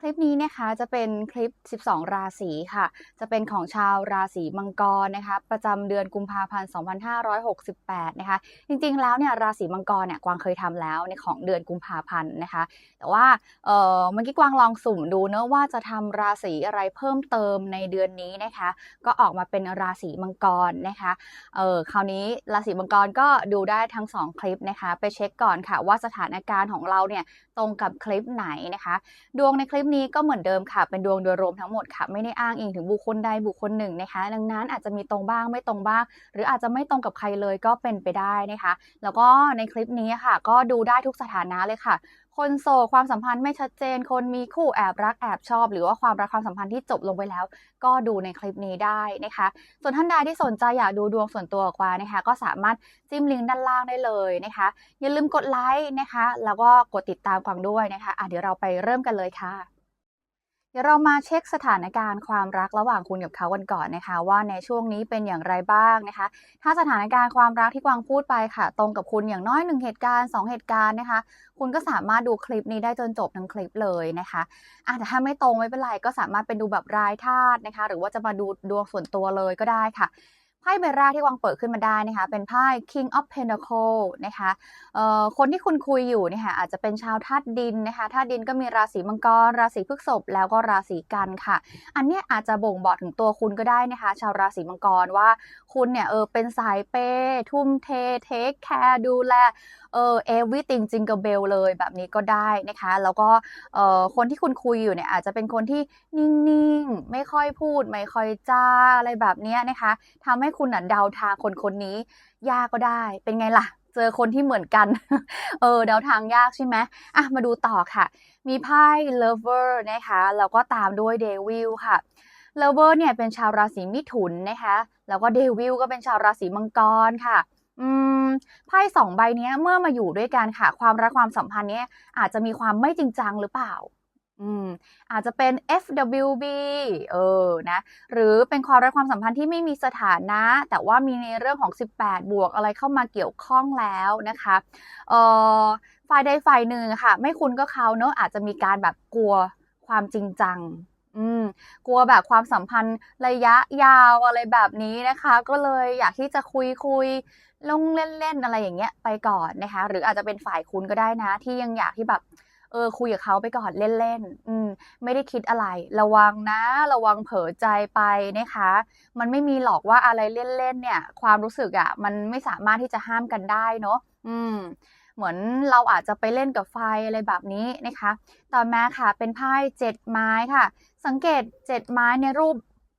คลิปนี้นะคะจะเป็นคลิป 12 ราศีค่ะ จะเป็นของชาวราศีมังกรนะคะ ประจำเดือนกุมภาพันธ์ 2568 นะคะ จริงๆ แล้วเนี่ยราศีมังกรเนี่ยกวางเคยทำแล้วในของเดือนกุมภาพันธ์นะคะ แต่ว่าเออเมื่อกี้กวางลองสุ่มดูเนอะว่าจะทำราศีอะไรเพิ่มเติมในเดือนนี้นะคะ ก็ออกมาเป็นราศีมังกรนะคะเออคราวนี้ราศีมังกรก็ดูได้ทั้ง 2 คลิปนะคะ ไปเช็คก่อนค่ะว่าสถานการณ์ของเราเนี่ย ตรงกับคลิปไหนนะคะ ดวงในคลิปนี้ก็เหมือนเดิมค่ะ เป็นดวงโดยรวมทั้งหมดค่ะ ไม่ได้อ้างอิงถึงบุคคลใดบุคคลหนึ่งนะคะ ดังนั้นอาจจะมีตรงบ้างไม่ตรงบ้าง หรืออาจจะไม่ตรงกับใครเลยก็เป็นไปได้นะคะ แล้วก็ในคลิปนี้ค่ะ ก็ดูได้ทุกสถานะเลยค่ะ คนโสดความสัมพันธ์ไม่ชัดเจน คนมีคู่แอบรักแอบชอบ หรือว่าความรักความสัมพันธ์ที่จบลงไปแล้ว ก็ดูในคลิปนี้ได้นะคะ ส่วนท่านใดที่สนใจอยากดูดวงส่วนตัวกว่านะคะ ก็สามารถจิ้มลิงก์ด้านล่างได้เลยนะคะ อย่าลืมกดไลค์นะคะ แล้วก็กดติดตามกวางด้วยนะคะอะเดี๋ยวเราไปเริ่มกันเลยค่ะ เดี๋ยวเรามาเช็คสถานการณ์ความรักระหว่างคุณกับเขากันก่อนนะคะ ว่าในช่วงนี้เป็นอย่างไรบ้างนะคะ ถ้าสถานการณ์ความรักที่กวางพูดไปค่ะ ตรงกับคุณอย่างน้อยหนึ่งเหตุการณ์สองเหตุการณ์นะคะ คุณก็สามารถดูคลิปนี้ได้จนจบทั้งคลิปเลยนะคะอะแต่ถ้าไม่ตรงไม่เป็นไรก็สามารถเป็นดูแบบรายธาตุนะคะ หรือว่าจะมาดูดวงส่วนตัวเลยก็ได้ค่ะ ไพ่ใบแรกที่วางเปิดขึ้นมาได้นะคะเป็นไพ่ King of Pentacle นะคะคนที่คุณคุยอยู่เนี่ยค่ะอาจจะเป็นชาวธาตุดินนะคะธาตุดินก็มีราศีมังกร ราศีพฤษภแล้วก็ราศีกันค่ะ อันนี้อาจจะบ่งบอกถึงตัวคุณก็ได้นะคะ ชาวราศีมังกรว่าคุณเนี่ยเออเป็นสายเปย์ทุ่มเทเทคแคร์ดูแลเออ everything jingle bell เลยแบบนี้ก็ได้นะคะ แล้วก็เออคนที่คุณคุยอยู่เนี่ยอาจจะเป็นคนที่นิ่งๆ ไม่ค่อยพูด ไม่ค่อยจ้าอะไรแบบนี้นะคะทำให้คุณน่ะเดาทางคนคนนี้ยากก็ได้ เป็นไงล่ะเจอคนที่เหมือนกัน เออเดาทางยากใช่ไหมอะ มาดูต่อค่ะ มีไพ่ lover นะคะ แล้วก็ตามด้วย devil ค่ะ lover เนี่ยเป็นชาวราศีมิถุนนะคะ แล้วก็ devil ก็เป็นชาวราศีมังกรค่ะ อืม ไพ่สองใบเนี้ยเมื่อมาอยู่ด้วยกันค่ะ ความรักความสัมพันธ์เนี้ยอาจจะมีความไม่จริงจังหรือเปล่าอืมอาจจะเป็น FWB เออนะหรือเป็นความรักความสัมพันธ์ที่ไม่มีสถานะ แต่ว่ามีในเรื่องของ 18 บวกอะไรเข้ามาเกี่ยวข้องแล้วนะคะเอ่อฝ่ายใดฝ่ายหนึ่งค่ะ ไม่คุณก็เขาเนอะอาจจะมีการแบบกลัวความจริงจังอืมกลัวแบบความสัมพันธ์ระยะยาวอะไรแบบนี้นะคะ ก็เลยอยากที่จะคุยคุย ลงเล่นๆอะไรอย่างเงี้ยไปก่อนนะคะ หรืออาจจะเป็นฝ่ายคุณก็ได้นะ ที่ยังอยากที่แบบเออคุยกับเขาไปก่อนเล่นๆอืมไม่ได้คิดอะไร ระวังนะ ระวังเผลอใจไปนะคะ มันไม่มีหรอกว่าอะไรเล่นๆเนี่ย ความรู้สึกอะมันไม่สามารถที่จะห้ามกันได้เนาะอืม เหมือนเราอาจจะไปเล่นกับไฟอะไรแบบนี้นะคะ ต่อมาค่ะเป็นไพ่เจ็ดไม้ค่ะ สังเกตเจ็ดไม้ในรูป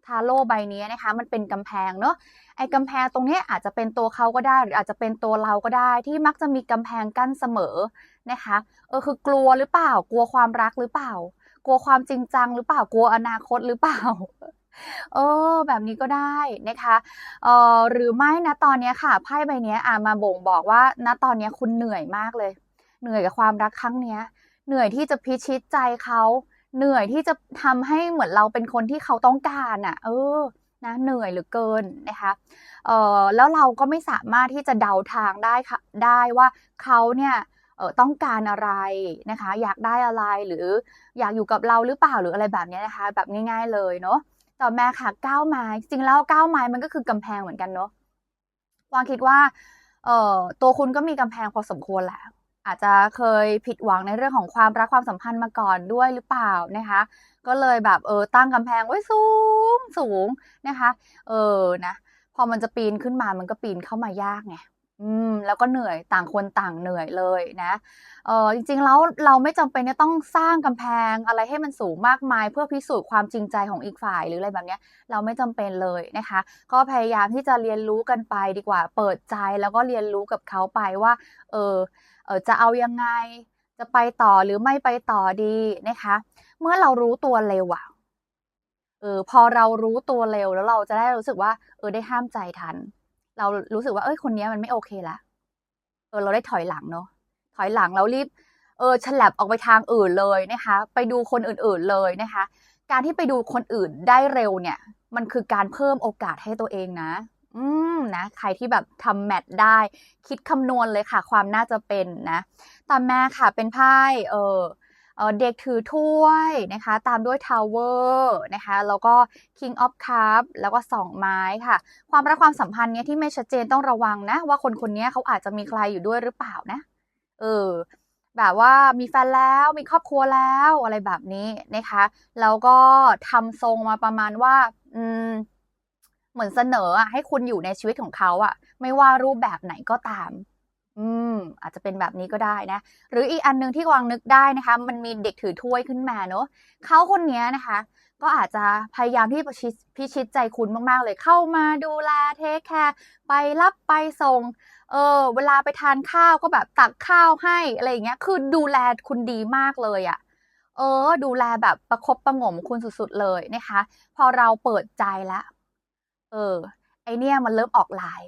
ทาโร่ใบนี้นะคะ มันเป็นกำแพงเนาะไอ้กำแพงตรงนี้อาจจะเป็นตัวเขาก็ได้ หรืออาจจะเป็นตัวเราก็ได้ที่มักจะมีกำแพงกั้นเสมอนะคะเออคือกลัวหรือเปล่า กลัวความรักหรือเปล่า กลัวความจริงจังหรือเปล่ากลัวอนาคตหรือเปล่าเออแบบนี้ก็ได้นะคะเออหรือไม่นะตอนนี้ค่ะไพ่ใบนี้อะมาบ่งบอกว่าณตอนนี้คุณเหนื่อยมากเลย เหนื่อยกับความรักครั้งเนี้ย เหนื่อยที่จะพิชิตใจเขา เหนื่อยที่จะทำให้เหมือนเราเป็นคนที่เขาต้องการอะ เออนะเหนื่อยหลือเกินนะคะเอ่อแล้วเราก็ไม่สามารถที่จะเดาทางได้ค่ะได้ว่าเขาเนี่ยเออต้องการอะไรนะคะ อยากได้อะไรหรืออยากอยู่กับเราหรือเปล่าหรืออะไรแบบนี้นะคะ แบบง่าย ๆเลยเนาะต่อมาค่ะก้าวไม้จริงแล้วก้าวไม้มันก็คือกำแพงเหมือนกันเนาะวางคิดว่าเอ่อตัวคุณก็มีกำแพงพอสมควรแหละ อาจจะเคยผิดหวังในเรื่องของความรักความสัมพันธ์มาก่อนด้วยหรือเปล่านะคะ ก็เลยแบบเออตั้งกำแพงไว้สูงสูงนะคะ เออนะพอมันจะปีนขึ้นมามันก็ปีนเข้ามายากไงอืมแล้วก็เหนื่อยต่างคนต่างเหนื่อยเลยนะเออจริงๆแล้วเราไม่จำเป็นจะต้องสร้างกำแพงอะไรให้มันสูงมากมาย เพื่อพิสูจน์ความจริงใจของอีกฝ่ายหรืออะไรแบบเนี้ย เราไม่จำเป็นเลยนะคะ ก็พยายามที่จะเรียนรู้กันไปดีกว่า เปิดใจแล้วก็เรียนรู้กับเขาไปว่า เออ เออจะเอายังไงจะไปต่อหรือไม่ไปต่อดีนะคะ เมื่อเรารู้ตัวเร็วอะเออพอเรารู้ตัวเร็วแล้วเราจะได้รู้สึกว่า เออได้ห้ามใจทัน เรารู้สึกว่าเอ้ยคนนี้มันไม่โอเคละเออเราได้ถอยหลังเนาะถอยหลังแล้วรีบเออฉลับออกไปทางอื่นเลยนะคะ ไปดูคนอื่นๆเลยนะคะ การที่ไปดูคนอื่นได้เร็วเนี่ย มันคือการเพิ่มโอกาสให้ตัวเองนะ อืมนะใครที่แบบทำแมทได้ คิดคำนวณเลยค่ะ ความน่าจะเป็นนะต่อมาค่ะเป็นไพ่เออเออเด็กถือถ้วยนะคะ ตามด้วย Tower นะคะ แล้วก็ King of Cup แล้วก็สองไม้ค่ะ ความรักความสัมพันธ์เนี้ยที่ไม่ชัดเจนต้องระวังนะ ว่าคนคนนี้เขาอาจจะมีใครอยู่ด้วยหรือเปล่านะ เออ แบบว่ามีแฟนแล้วมีครอบครัวแล้วอะไรแบบนี้นะคะ แล้วก็ทำทรงมาประมาณว่า อืม เหมือนเสนออะให้คุณอยู่ในชีวิตของเขาอะไม่ว่ารูปแบบไหนก็ตาม อืม อาจจะเป็นแบบนี้ก็ได้นะ หรืออีกอันหนึงที่กวางนึกได้นะคะ มันมีเด็กถือถ้วยขึ้นมาเนอะเขาคนนี้นะคะก็อาจจะพยายามที่ประชิดพิชิตใจคุณมากๆ เลยเข้ามาดูแลเทคแคร์ไปรับไปส่ง เออ เวลาไปทานข้าวก็แบบตักข้าวให้อะไรอย่างเงี้ย คือดูแลคุณดีมากเลยอะเออ ดูแลแบบประคบประหงมคุณสุดๆเลยนะคะ พอเราเปิดใจแล้ว เออ ไอเนี่ยมันเริ่มออกลาย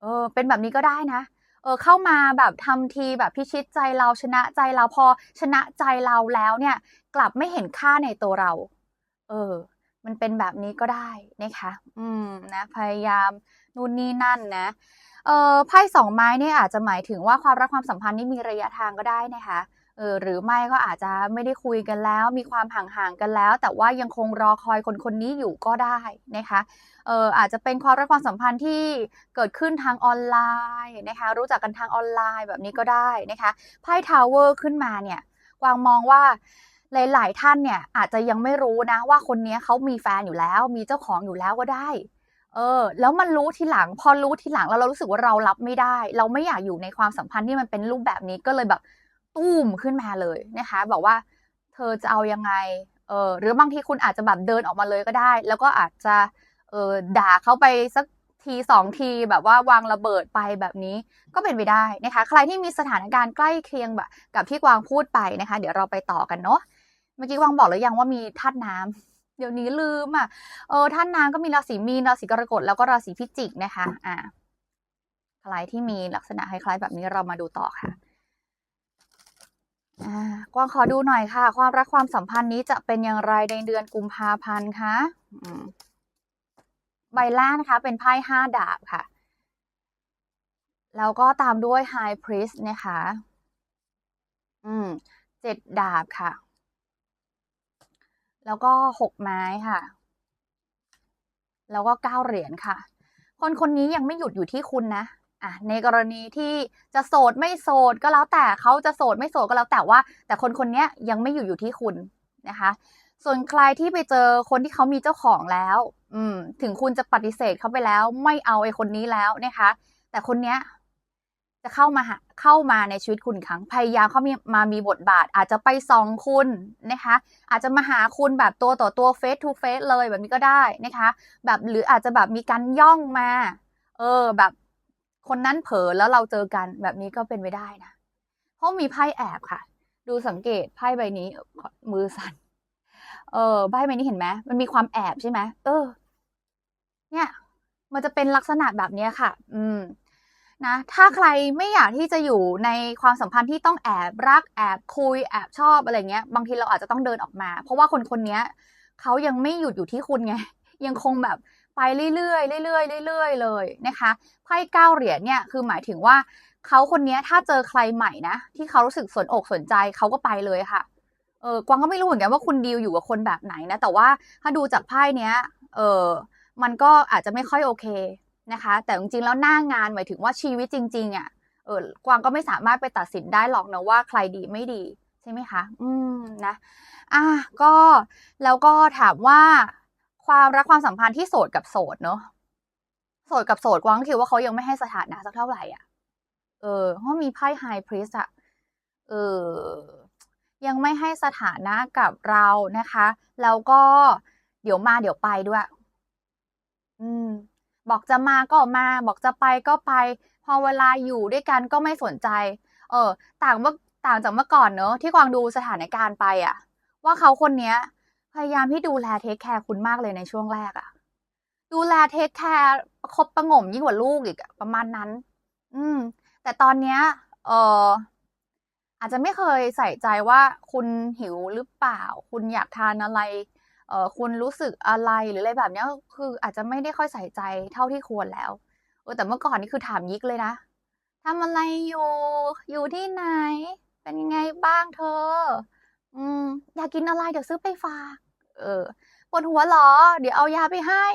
เออ เป็นแบบนี้ก็ได้นะ เออ เข้ามาแบบทำทีแบบพิชิตใจเราชนะใจเราพอชนะใจเราแล้วเนี่ย กลับไม่เห็นค่าในตัวเรา เออ มันเป็นแบบนี้ก็ได้นะคะ อืมนะ พยายามนู่นนี่นั่นนะเออไพ่สองไม้เนี่ยอาจจะหมายถึงว่าความรักความสัมพันธ์นี่มีระยะทางก็ได้นะคะ เออหรือไม่ก็อาจจะไม่ได้คุยกันแล้ว มีความห่างๆกันแล้ว แต่ว่ายังคงรอคอยคนคนนี้อยู่ก็ได้นะคะเอออาจจะเป็นความรักความสัมพันธ์ที่เกิดขึ้นทางออนไลน์นะคะรู้จักกันทางออนไลน์แบบนี้ก็ได้นะคะไพ่ทาวเวอร์ขึ้นมาเนี่ยกวางมองว่าหลาย ๆ ท่านเนี่ยอาจจะยังไม่รู้นะว่าคนนี้เขามีแฟนอยู่แล้ว มีเจ้าของอยู่แล้วก็ได้เออแล้วมันรู้ทีหลัง พอรู้ทีหลังแล้วเรารู้สึกว่าเรารับไม่ได้ เราไม่อยากอยู่ในความสัมพันธ์ที่มันเป็นรูปแบบนี้ก็เลยแบบ ตุ้มขึ้นมาเลยนะคะ บอกว่าเธอจะเอายังไงเออหรือบางทีคุณอาจจะแบบเดินออกมาเลยก็ได้ แล้วก็อาจจะเออด่าเขาไปสักทีสองทีแบบว่าวางระเบิดไปแบบนี้ก็เป็นไปได้นะคะ ใครที่มีสถานการณ์ใกล้เคียงแบบกับที่กวางพูดไปนะคะ เดี๋ยวเราไปต่อกันเนาะเมื่อกี้กวางบอกหรือยังว่ามีธาตุน้ำเดี๋ยวนี้ลืมอะเออธาตุน้ำก็มีราศีมีนราศีกรกฎแล้วก็ราศีพิจิกนะคะ อ่าใครที่มีลักษณะคล้ายๆแบบนี้เรามาดูต่อค่ะ กวางขอดูหน่อยค่ะ ความรักความสัมพันธ์นี้จะเป็นอย่างไรในเดือนกุมภาพันธ์คะใบแรกนะคะ เป็นไพ่ห้าดาบค่ะ แล้วก็ตามด้วย High Priest นะคะ อืมเจ็ดดาบค่ะ แล้วก็หกไม้ค่ะ แล้วก็เก้าเหรียญค่ะ คนคนนี้ยังไม่หยุดอยู่ที่คุณนะ อะในกรณีที่จะโสดไม่โสดก็แล้วแต่เขาจะโสดไม่โสดก็แล้วแต่ว่า แต่คนคนนี้ยังไม่อยู่อยู่ที่คุณนะคะ ส่วนใครที่ไปเจอคนที่เขามีเจ้าของแล้ว อืม ถึงคุณจะปฏิเสธเขาไปแล้ว ไม่เอาไอ้คนนี้แล้วนะคะ แต่คนเนี้ยจะเข้ามาเข้ามาในชีวิตคุณครั้งพยายามเข้ามามามีบทบาท อาจจะไปส่องคุณนะคะ อาจจะมาหาคุณแบบตัวต่อตัว face to face เลยแบบนี้ก็ได้นะคะ แบบหรืออาจจะแบบมีการย่องมา เออ แบบ คนนั้นเผลอแล้วเราเจอกันแบบนี้ก็เป็นไปได้นะ เพราะมีไพ่แอบค่ะ ดูสังเกตไพ่ใบนี้มือสั่น เออไพ่ใบนี้เห็นไหมมันมีความแอบใช่ไหมเออ เนี่ย มันจะเป็นลักษณะแบบนี้ค่ะ อืมนะถ้าใครไม่อยากที่จะอยู่ในความสัมพันธ์ที่ต้องแอบรักแอบคุยแอบชอบอะไรเงี้ย บางทีเราอาจจะต้องเดินออกมา เพราะว่าคนคนนี้เขายังไม่หยุดอยู่ที่คุณไง ยังคงแบบ ไปเรื่อยๆเรื่อยๆเรื่อยๆเลยนะคะไพ่เก้าเหรียญเนี่ยคือหมายถึงว่าเขาคนนี้ถ้าเจอใครใหม่นะที่เขารู้สึกสนอกสนใจเขาก็ไปเลยค่ะเออกวางก็ไม่รู้เหมือนกันว่าคุณดีลอยู่กับคนแบบไหนนะแต่ว่าถ้าดูจากไพ่เนี้ยเออมันก็อาจจะไม่ค่อยโอเคนะคะ แต่จริงๆแล้วหน้างานหมายถึงว่าชีวิตจริง ๆอะเออกวางก็ไม่สามารถไปตัดสินได้หรอกนะว่าใครดีไม่ดีใช่ไหมคะ อืมนะ อะก็แล้วก็ถามว่า ความรักความสัมพันธ์ที่โสดกับโสดเนอะโสดกับโสดกวางคิดว่าเขายังไม่ให้สถานะสักเท่าไหร่อะ เออเพราะมีไพ่ไฮพรีสอะเออ ยังไม่ให้สถานะกับเรานะคะ แล้วก็เดี๋ยวมาเดี๋ยวไปด้วย อืม บอกจะมาก็มา บอกจะไปก็ไป พอเวลาอยู่ด้วยกันก็ไม่สนใจ เออ ต่างเมื่อต่างจากเมื่อก่อนเนอะที่กวางดูสถานการณ์ไปอะว่าเขาคนเนี้ย พยายามที่ดูแลเทคแคร์คุณมากเลยในช่วงแรกอะดูแลเทคแคร์ประคบประงมยิ่งกว่าลูกอีกประมาณนั้น อืม แต่ตอนเนี้ย เอออาจจะไม่เคยใส่ใจว่าคุณหิวหรือเปล่า คุณอยากทานอะไร เออคุณรู้สึกอะไรหรืออะไรแบบเนี้ย คืออาจจะไม่ได้ค่อยใส่ใจเท่าที่ควรแล้วเออแต่เมื่อก่อนนี่คือถามยิกเลยนะทำอะไรอยู่ อยู่ที่ไหน เป็นยังไงบ้างเธอ อืม อยากกินอะไรเดี๋ยวซื้อไปฝาก เออปวดหัวหรอ เดี๋ยวเอายาไปให้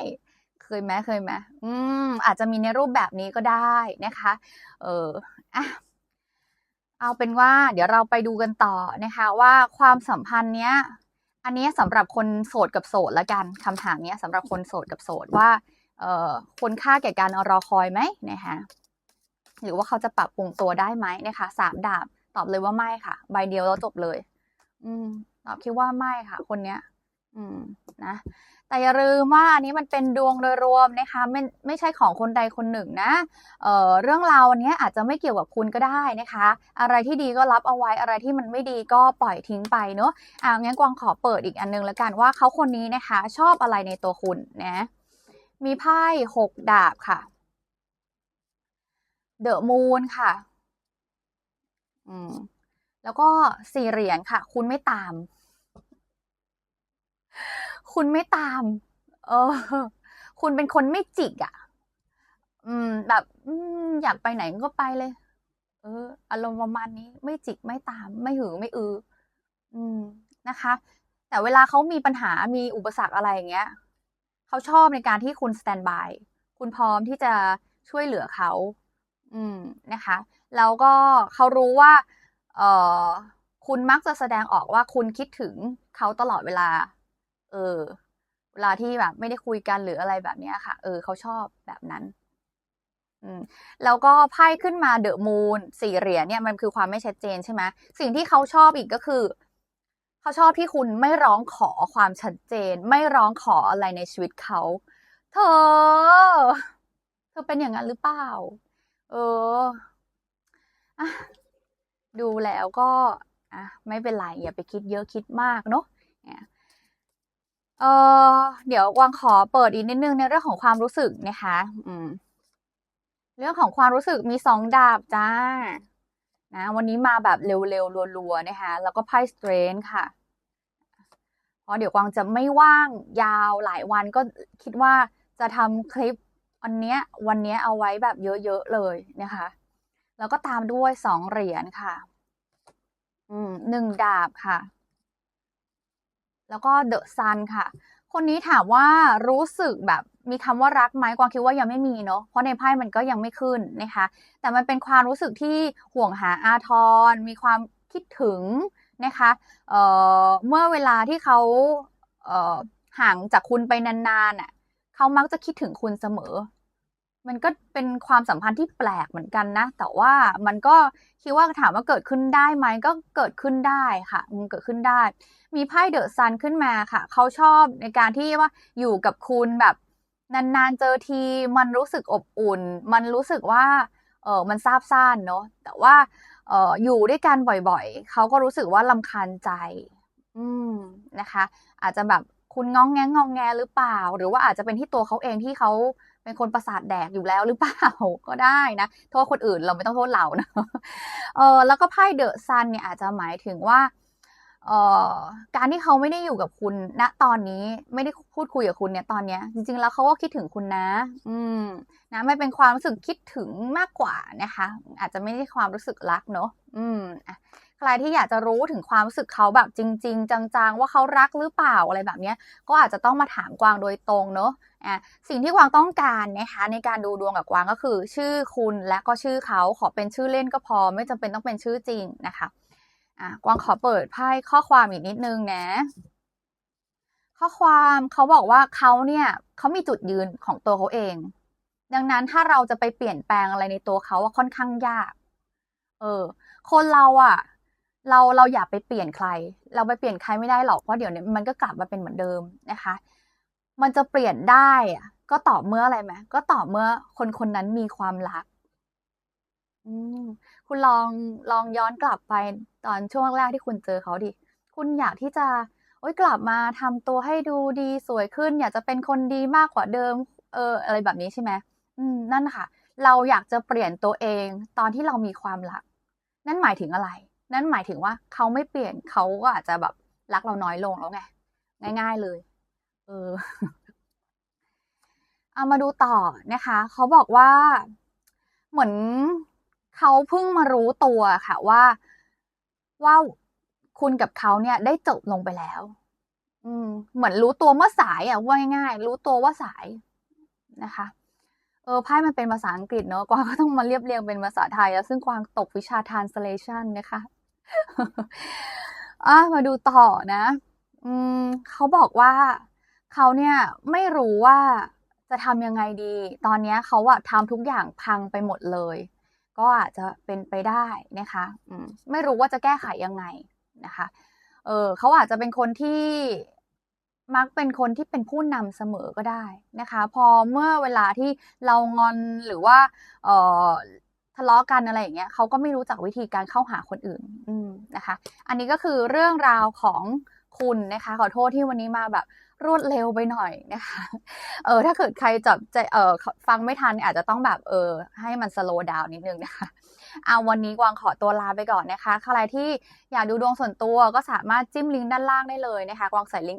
เคยไหมเคยไหมอืม อาจจะมีในรูปแบบนี้ก็ได้นะคะ เอออะเอาเป็นว่า เดี๋ยวเราไปดูกันต่อนะคะ ว่าความสัมพันธ์เนี้ย อันนี้สำหรับคนโสดกับโสดละกันคำถามเนี้ยสำหรับคนโสดกับโสดว่า เอ่อควรค่าแก่การรอคอยไหมนะคะหรือว่าเขาจะปรับปรุงตัวได้ไหมนะคะสามดาบตอบเลยว่าไม่ค่ะ ใบเดียวแล้วจบเลย อืม ตอบคิดว่าไม่ค่ะ คนเนี้ย อืมนะแต่อย่าลืมว่าอันนี้มันเป็นดวงโดยรวมนะคะไม่ไม่ใช่ของคนใดคนหนึ่งนะเอ่อเรื่องราวอันนี้อาจจะไม่เกี่ยวกับคุณก็ได้นะคะ อะไรที่ดีก็รับเอาไว้อะไรที่มันไม่ดีก็ปล่อยทิ้งไปเนอะอ่างั้นกวางขอเปิดอีกอันนึงแล้วกันว่าเขาคนนี้นะคะ ชอบอะไรในตัวคุณนะมีไพ่หกดาบค่ะเดอะมูนค่ะอืมแล้วก็สี่เหรียญค่ะ คุณไม่ตาม คุณไม่ตาม เออ คุณเป็นคนไม่จิกอะ่ะ อืม แบบอืมอยากไปไหนก็ไปเลย เออ อารมณ์ประมาณนี้ ไม่จิกไม่ตาม ไม่หือไม่อือ อืมนะคะ แต่เวลาเขามีปัญหามีอุปสรรคอะไรอย่างเงี้ยเขาชอบในการที่คุณสแตนบายคุณพร้อมที่จะช่วยเหลือเขาอืมนะคะ แล้วก็เขารู้ว่า เออคุณมักจะแสดงออกว่าคุณคิดถึงเขาตลอดเวลา เออ เวลาที่แบบ ไม่ได้คุยกันหรืออะไรแบบเนี้ยค่ะ เออเขาชอบแบบนั้น อืม แล้วก็ไพ่ขึ้นมาเดอะมูนสี่เหรียญเนี่ยมันคือความไม่ชัดเจนใช่ไหมสิ่งที่เขาชอบอีกก็คือเขาชอบที่คุณไม่ร้องขอความชัดเจน ไม่ร้องขออะไรในชีวิตเขา เธอ เธอเป็นอย่างนั้นหรือเปล่า เอออะดูแล้วก็อะไม่เป็นไรอย่าไปคิดเยอะคิดมากเนาะ เออเดี๋ยววางขอเปิดอีกนิดนึงในเรื่องของความรู้สึกนะคะ อืม เรื่องของความรู้สึกมีสองดาบจ้า นะ วันนี้มาแบบเร็วๆรัวๆนะคะ แล้วก็ไพ่สเตรนค่ะเพราะเดี๋ยวกวางจะไม่ว่างยาวหลายวันก็คิดว่าจะทำคลิปอันเนี้ย วันเนี้ยเอาไว้แบบเยอะๆเลยนะคะ แล้วก็ตามด้วยสองเหรียญค่ะ อืมหนึ่งดาบค่ะ แล้วก็เดอะซันค่ะ คนนี้ถามว่ารู้สึกแบบมีคำว่ารักไหมกวางคิดว่ายังไม่มีเนาะเพราะในไพ่มันก็ยังไม่ขึ้นนะคะ แต่มันเป็นความรู้สึกที่ห่วงหาอาทร มีความคิดถึงนะคะเอ่อเมื่อเวลาที่เขาเอ่อห่างจากคุณไปนานๆอะเขามักจะคิดถึงคุณเสมอ มันก็เป็นความสัมพันธ์ที่แปลกเหมือนกันนะ แต่ว่ามันก็คิดว่าถามว่าเกิดขึ้นได้ไหมก็เกิดขึ้นได้ค่ะมันเกิดขึ้นได้ มีไพ่เดอะซันขึ้นมาค่ะ เขาชอบในการที่ว่าอยู่กับคุณแบบนานๆเจอทีมันรู้สึกอบอุ่น มันรู้สึกว่าเออมันซาบซ่านเนาะแต่ว่าเอออยู่ด้วยกันบ่อยๆ เขาก็รู้สึกว่าลำคาญใจ อืมนะคะ อาจจะแบบคุณง้องแงงงองแงหรือเปล่า หรือว่าอาจจะเป็นที่ตัวเขาเองที่เขา เป็นคนประสาทแดกอยู่แล้วหรือเปล่าก็ได้นะ โทษคนอื่นเราไม่ต้องโทษเรานะเออแล้วก็ไพ่เดอะซันเนี่ยอาจจะหมายถึงว่าเอ่อการที่เขาไม่ได้อยู่กับคุณณตอนนี้ไม่ได้พูดคุยกับคุณเนี่ยตอนเนี้ย จริง ๆ แล้วเขาก็คิดถึงคุณนะ อืม นะไม่เป็นความรู้สึกคิดถึงมากกว่านะคะ อาจจะไม่ได้ความรู้สึกรักเนาะอืมอะใครที่อยากจะรู้ถึงความรู้สึกเขาแบบจริง ๆ จังๆ ว่าเขารักหรือเปล่าอะไรแบบเนี้ย ก็อาจจะต้องมาถามกวางโดยตรงเนาะ อะสิ่งที่กวางต้องการนะคะในการดูดวงกับกวางก็คือ ชื่อคุณและก็ชื่อเขาขอเป็นชื่อเล่นก็พอ ไม่จำเป็นต้องเป็นชื่อจริงนะคะอะกวางขอเปิดไพ่ข้อความอีกนิดนึงนะ ข้อความเขาบอกว่าเขาเนี่ยเขามีจุดยืนของตัวเขาเอง ดังนั้นถ้าเราจะไปเปลี่ยนแปลงอะไรในตัวเขาว่าค่อนข้างยาก เออ คนเราอะเราเราอย่าไปเปลี่ยนใคร เราไปเปลี่ยนใครไม่ได้หรอกเพราะเดี๋ยวนี้มันก็กลับมาเป็นเหมือนเดิมนะคะ มันจะเปลี่ยนได้อะก็ต่อเมื่ออะไรไหมก็ต่อเมื่อคนคนนั้นมีความรัก อืมคุณลองลองย้อนกลับไปตอนช่วงแรกที่คุณเจอเขาดิ คุณอยากที่จะ โอ๊ยกลับมาทำตัวให้ดูดีสวยขึ้น อยากจะเป็นคนดีมากกว่าเดิม เออ อะไรแบบนี้ใช่ไหมอืม นั่นค่ะ เราอยากจะเปลี่ยนตัวเอง ตอนที่เรามีความรัก นั่นหมายถึงอะไร นั่นหมายถึงว่าเขาไม่เปลี่ยนเขาก็อาจจะแบบรักเราน้อยลงแล้วไงง่าย ๆเลย เออเอามาดูต่อนะคะ เขาบอกว่า เหมือนเขาเพิ่งมารู้ตัวค่ะว่าว่าคุณกับเขาเนี่ย ได้จบลงไปแล้ว อืม เหมือนรู้ตัวเมื่อสายอะว่าง่ายๆรู้ตัวว่าสายนะคะ เออไพ่มันเป็นภาษาอังกฤษเนอะกวางก็ต้องมาเรียบเรียงเป็นภาษาไทย แล้วซึ่งกวางตกวิชา translation นะคะอะมาดูต่อนะ อืมเขาบอกว่า เขาเนี่ยไม่รู้ว่าจะทำยังไงดี ตอนนี้เขาอะทำทุกอย่างพังไปหมดเลย ก็อาจจะเป็นไปได้นะคะมไม่รู้ว่าจะแก้ไขยังไงนะคะ เออเขาอาจจะเป็นคนที่มักเป็นคนที่เป็นผู้นำเสมอก็ได้นะคะ พอเมื่อเวลาที่เรางอนหรือว่า เออทะเลาะกันอะไรอย่างเงี้ยเขาก็ไม่รู้จักวิธีการเข้าหาคนอื่น อืนะคะ อันนี้ก็คือเรื่องราวของคุณนะคะ ขอโทษที่วันนี้มาแบบ รวดเร็วไปหน่อยนะคะเออถ้าเกิดใครจับใจเออฟังไม่ทันอาจจะต้องแบบเออให้มันสโลว์ดาวนิดนึงนะคะเอาวันนี้กวางขอตัวลาไปก่อนนะคะ ใครที่อยากดูดวงส่วนตัวก็สามารถจิ้มลิงก์ด้านล่างได้เลยนะคะ กวางใส่ลิงก์